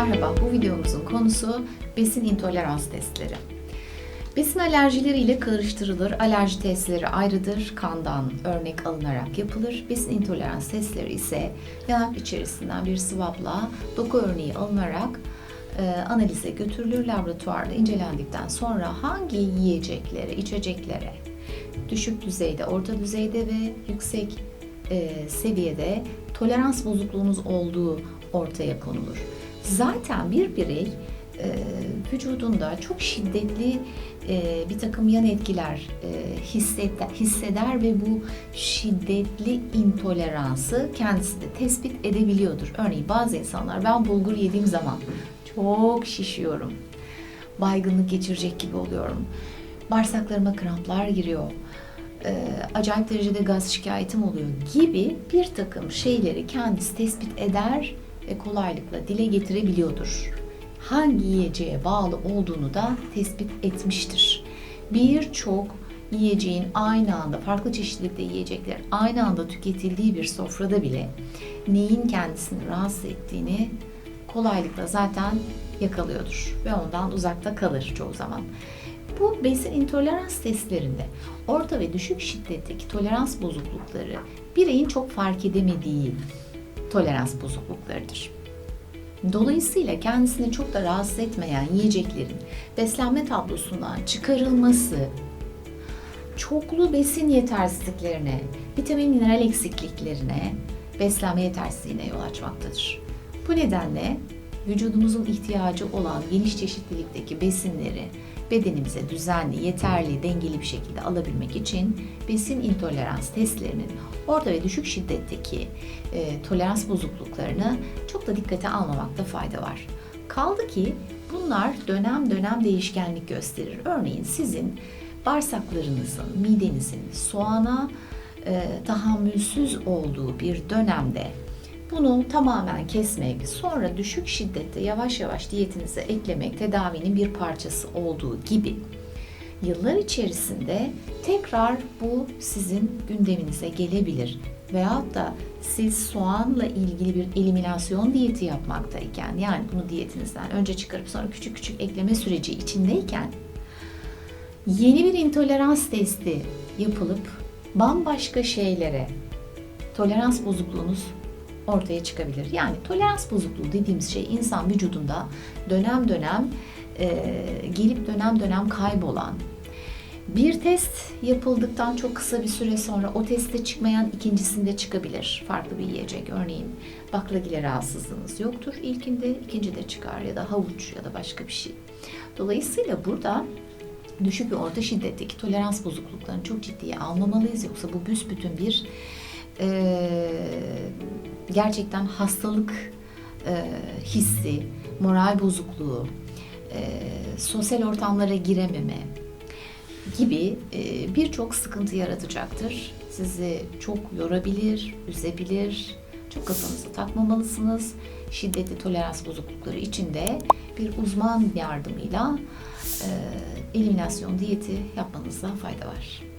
Merhaba, bu videomuzun konusu besin intolerans testleri. Besin alerjileri ile karıştırılır. Alerji testleri ayrıdır. Kandan örnek alınarak yapılır. Besin intolerans testleri ise yanak içerisinden bir swabla doku örneği alınarak e, analize götürülür. Laboratuvarda incelendikten sonra hangi yiyeceklere, içeceklere düşük düzeyde, orta düzeyde ve yüksek e, seviyede tolerans bozukluğunuz olduğu ortaya konulur. Zaten bir birey e, vücudunda çok şiddetli e, bir takım yan etkiler e, hisseder, hisseder ve bu şiddetli intoleransı kendisi de tespit edebiliyordur. Örneğin bazı insanlar ben bulgur yediğim zaman çok şişiyorum. Baygınlık geçirecek gibi oluyorum. Bağırsaklarıma kramplar giriyor. E, acayip derecede gaz şikayetim oluyor gibi bir takım şeyleri kendisi tespit eder ve kolaylıkla dile getirebiliyordur. Hangi yiyeceğe bağlı olduğunu da tespit etmiştir. Birçok yiyeceğin aynı anda, farklı çeşitlilikte yiyeceklerin aynı anda tüketildiği bir sofrada bile neyin kendisini rahatsız ettiğini kolaylıkla zaten yakalıyordur ve ondan uzakta kalır çoğu zaman. Bu besin intolerans testlerinde orta ve düşük şiddetteki tolerans bozuklukları bireyin çok fark edemediği tolerans bozukluklarıdır. Dolayısıyla kendisini çok da rahatsız etmeyen yiyeceklerin beslenme tablosundan çıkarılması çoklu besin yetersizliklerine, vitamin mineral eksikliklerine, beslenme yetersizliğine yol açmaktadır. Bu nedenle vücudumuzun ihtiyacı olan geniş çeşitlilikteki besinleri bedenimize düzenli, yeterli, dengeli bir şekilde alabilmek için besin intolerans testlerinin orta ve düşük şiddetteki e, tolerans bozukluklarını çok da dikkate almamakta fayda var. Kaldı ki bunlar dönem dönem değişkenlik gösterir. Örneğin sizin bağırsaklarınızın, midenizin soğana e, tahammülsüz olduğu bir dönemde bunu tamamen kesmek, sonra düşük şiddette yavaş yavaş diyetinize eklemek tedavinin bir parçası olduğu gibi yıllar içerisinde tekrar bu sizin gündeminize gelebilir. Veyahut da siz soğanla ilgili bir eliminasyon diyeti yapmaktayken yani bunu diyetinizden önce çıkarıp sonra küçük küçük ekleme süreci içindeyken yeni bir intolerans testi yapılıp bambaşka şeylere tolerans bozukluğunuz ortaya çıkabilir. Yani tolerans bozukluğu dediğimiz şey insan vücudunda dönem dönem e, gelip dönem dönem kaybolan bir test yapıldıktan çok kısa bir süre sonra o teste çıkmayan ikincisinde çıkabilir. Farklı bir yiyecek. Örneğin baklagile rahatsızlığınız yoktur. İlkinde ikincide çıkar ya da havuç ya da başka bir şey. Dolayısıyla burada düşük ve orta şiddetteki tolerans bozukluklarını çok ciddiye almamalıyız. Yoksa bu büsbütün bir e, gerçekten hastalık e, hissi, moral bozukluğu, e, sosyal ortamlara girememe gibi e, birçok sıkıntı yaratacaktır. Sizi çok yorabilir, üzebilir, çok kafanızı takmamalısınız. Şiddetli tolerans bozuklukları içinde bir uzman yardımıyla e, eliminasyon diyeti yapmanızda fayda var.